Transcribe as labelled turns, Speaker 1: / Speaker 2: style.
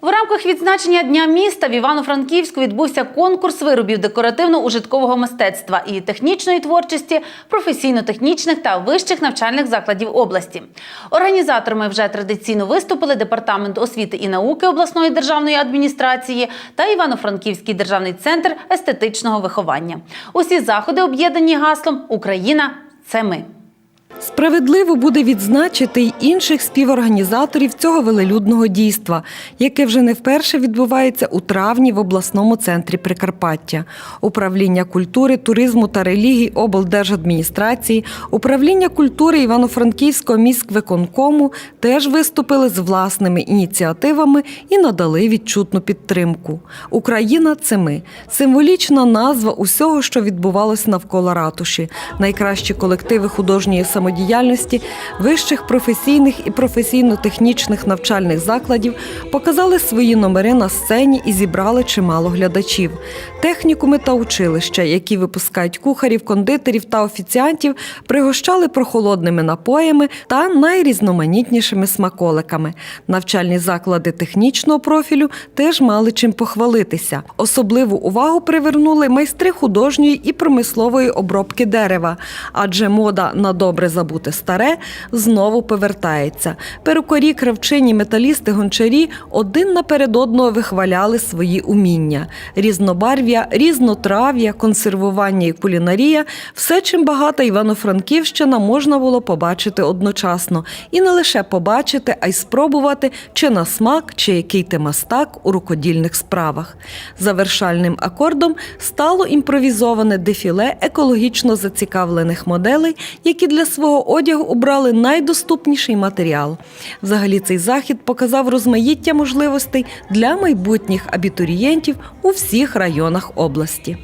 Speaker 1: В рамках відзначення Дня міста в Івано-Франківську відбувся конкурс виробів декоративно-ужиткового мистецтва і технічної творчості професійно-технічних та вищих навчальних закладів області. Організаторами вже традиційно виступили Департамент освіти і науки обласної державної адміністрації та Івано-Франківський державний центр естетичного виховання. Усі заходи об'єднані гаслом Україна це ми.
Speaker 2: Справедливо буде відзначити й інших співорганізаторів цього велелюдного дійства, яке вже не вперше відбувається у травні в обласному центрі Прикарпаття. Управління культури, туризму та релігій облдержадміністрації, управління культури Івано-Франківського міськвиконкому теж виступили з власними ініціативами і надали відчутну підтримку. Україна це ми символічна назва усього, що відбувалося навколо ратуші. Найкращі колективи художньої самодіяльності вищих професійних і професійно-технічних навчальних закладів показали свої номери на сцені і зібрали чимало глядачів. Технікуми та училища, які випускають кухарів, кондитерів та офіціантів, пригощали прохолодними напоями та найрізноманітнішими смаколиками. Навчальні заклади технічного профілю теж мали чим похвалитися. Особливу увагу привернули майстри художньої і промислової обробки дерева, адже мода на добре забуте старе знову повертається. Перукарі, кравчині, металісти, гончарі один наперед одного вихваляли свої уміння. Різнобарв'я, різнотрав'я, консервування і кулінарія все, чим багата Івано-Франківщина можна було побачити одночасно. І не лише побачити, а й спробувати, чи на смак, чи який ти мастак у рукодільних справах. Завершальним акордом стало імпровізоване дефіле екологічно зацікавлених моделей, які для свого одягу обрали найдоступніший матеріал. Взагалі цей захід показав розмаїття можливостей для майбутніх абітурієнтів у всіх районах області.